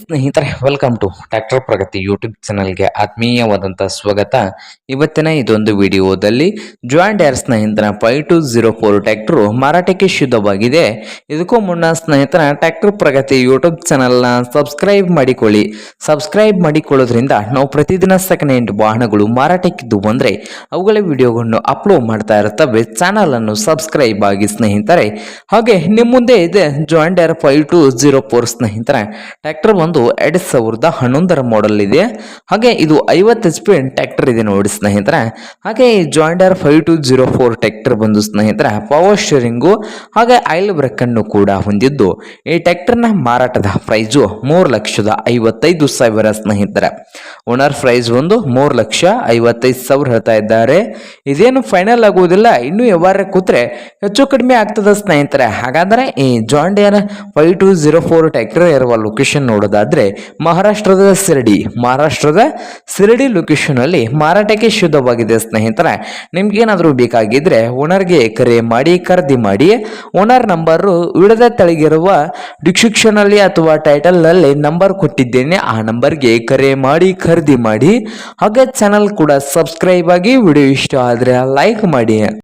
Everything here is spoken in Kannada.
ಸ್ನೇಹಿತರೆ welcome to tractor Pragati YouTube ಚಾನಲ್ಗೆ ಆತ್ಮೀಯವಾದಂಥ ಸ್ವಾಗತ. ಇವತ್ತಿನ ಇದೊಂದು ವಿಡಿಯೋದಲ್ಲಿ ಜಾಯಿಂಟ್ ಏರ್ ಸ್ನೇಹಿತರ five two zero four tractor ಮಾರಾಟಕ್ಕೆ ಶುದ್ಧವಾಗಿದೆ. ಇದಕ್ಕೂ ಮುನ್ನ ಸ್ನೇಹಿತರ ಟ್ರ್ಯಾಕ್ಟರ್ ಪ್ರಗತಿ ಯೂಟ್ಯೂಬ್ ಚಾನಲ್ನ ಸಬ್ಸ್ಕ್ರೈಬ್ ಮಾಡಿಕೊಳ್ಳಿ. ಸಬ್ಸ್ಕ್ರೈಬ್ ಮಾಡಿಕೊಳ್ಳೋದ್ರಿಂದ ನಾವು ಪ್ರತಿದಿನ ಸೆಕೆಂಡ್ ಹ್ಯಾಂಡ್ ವಾಹನಗಳು ಮಾರಾಟಕ್ಕಿದ್ದು ಬಂದರೆ ಅವುಗಳ ವಿಡಿಯೋಗಳನ್ನು ಅಪ್ಲೋಡ್ ಮಾಡ್ತಾ ಇರ್ತವೆ ಚಾನಲನ್ನು ಸಬ್ಸ್ಕ್ರೈಬ್ ಆಗಿ ಸ್ನೇಹಿತರೆ. ಹಾಗೆ ನಿಮ್ಮ ಮುಂದೆ ಇದೆ John Deere five two zero four ಸ್ನೇಹಿತರೆ ಟ್ರ್ಯಾಕ್ಟರ್ ಒಂದು ಎರಡ್ ಸಾವಿರದ ಹನ್ನೊಂದರ ಮಾಡೆಲ್ ಇದೆ. ಹಾಗೆ ಇದು ಐವತ್ತು ಎಚ್ ಪಿ ಟ್ರ್ಯಾಕ್ಟರ್ ಇದೆ ನೋಡಿ ಸ್ನೇಹಿತರೆ. ಹಾಗೆ ಈ ಜಾಯಿಂಡರ್ five two zero four tractor ಬಂದು ಸ್ನೇಹಿತರೆ ಪವರ್ ಶೇರಿಂಗು ಹಾಗೆ ಆಯಿಲ್ ಬ್ರೇಕ್ ಅನ್ನು ಕೂಡ ಹೊಂದಿದ್ದು. ಈ ಟ್ರ್ಯಾಕ್ಟರ್ನ ಮಾರಾಟದ ಪ್ರೈಸು ಮೂರು ಲಕ್ಷದ ಐವತ್ತೈದು ಸಾವಿರ ಸ್ನೇಹಿತರೆ. ಓನರ್ ಪ್ರೈಸ್ ಒಂದು ಮೂರು ಲಕ್ಷ ಐವತ್ತೈದು ಸಾವಿರ ಹೇಳ್ತಾ ಇದ್ದಾರೆ. ಇದೇನು ಫೈನಲ್ ಆಗುವುದಿಲ್ಲ, ಇನ್ನೂ ವ್ಯವಹಾರ ಕೂತ್ರೆ ಹೆಚ್ಚು ಕಡಿಮೆ ಆಗ್ತದ ಸ್ನೇಹಿತರೆ. ಹಾಗಾದರೆ ಈ John Deere five two zero four tractor ಇರುವ ಲೊಕೇಶನ್ ನೋಡೋದಾದ್ರೆ ಮಹಾರಾಷ್ಟ್ರದ ಸಿರಡಿ. ಮಹಾರಾಷ್ಟ್ರದ ಸಿರಡಿ ಲೊಕೇಶನ್ ಅಲ್ಲಿ ಮಾರಾಟಕ್ಕೆ ಶುದ್ಧವಾಗಿದೆ ಸ್ನೇಹಿತರೆ. ನಿಮ್ಗೇನಾದರೂ ಬೇಕಾಗಿದ್ರೆ ಓನರ್ಗೆ ಕರೆ ಮಾಡಿ, ಖರೀದಿ ಮಾಡಿ. ಓನರ್ ನಂಬರು ವಿಡದ ತಳಗಿರುವ ಡಿಸ್ಕ್ರಿಪ್ಷನ್ ಅಲ್ಲಿ ಅಥವಾ ಟೈಟಲ್ನಲ್ಲಿ ನಂಬರ್ ಕೊಟ್ಟಿದ್ದೇನೆ. ಆ ನಂಬರ್ಗೆ ಕರೆ ಮಾಡಿ, ಖರೀದಿ ಮಾಡಿ. ಹಾಗೆ ಚಾನಲ್ ಕೂಡ ಸಬ್ಸ್ಕ್ರೈಬ್ ಆಗಿ ವಿಡಿಯೋ ಇಷ್ಟ ಆದರೆ ಲೈಕ್ ಮಾಡಿ.